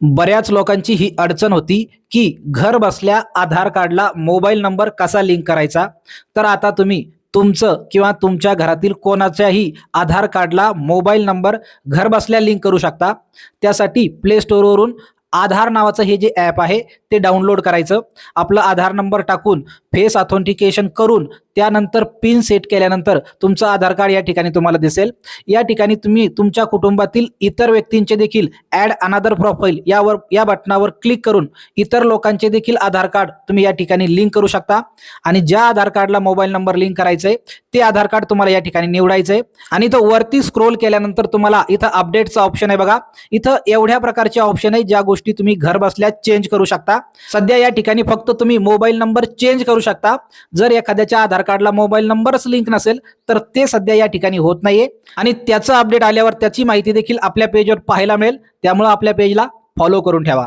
बऱ्याच लोकांची ही अडचण होती की घर बसल्या आधार कार्डला मोबाईल नंबर कसा लिंक करायचा? तर आता तुम्ही तुमचं किंवा तुमच्या घरातील कोणाच्याही आधार कार्डला मोबाईल नंबर घर बसल्या लिंक करू शकता. त्यासाठी प्ले स्टोअरवरून आधार नावाचं हे जे ॲप आहे ते डाउनलोड करायचं. आपलं आधार नंबर टाकून फेस ऑथेंटिकेशन करून त्यानंतर पिन सेट केल्यानंतर तुमचं आधार कार्ड या ठिकाणी तुम्हाला दिसेल. या ठिकाणी तुम्ही तुमच्या कुटुंबातील इतर व्यक्तींचे देखील ॲड अनादर प्रोफाईल यावर या बटनावर क्लिक करून इतर लोकांचे देखील आधार कार्ड तुम्ही या ठिकाणी लिंक करू शकता. आणि ज्या आधार कार्डला मोबाईल नंबर लिंक करायचं आहे ते आधार कार्ड तुम्हाला या ठिकाणी निवडायचं आहे आणि इथं वरती स्क्रोल केल्यानंतर तुम्हाला इथं अपडेटचा ऑप्शन आहे बघा. इथं एवढ्या प्रकारचे ऑप्शन आहे ज्या गोष्टी तुम्ही घर बसल्या चेंज करू शकता. सध्या या ठिकाणी फक्त तुम्ही मोबाईल नंबर चेंज करू शकता. जर एखाद्याच्या आधार कार्डला मोबाईल नंबरच लिंक नसेल तर ते सध्या या ठिकाणी होत नाहीये. आणि त्याचं अपडेट आल्यावर त्याची माहिती देखील आपल्या पेजवर पाहायला मिळेल. त्यामुळे आपल्या पेजला फॉलो करून ठेवा.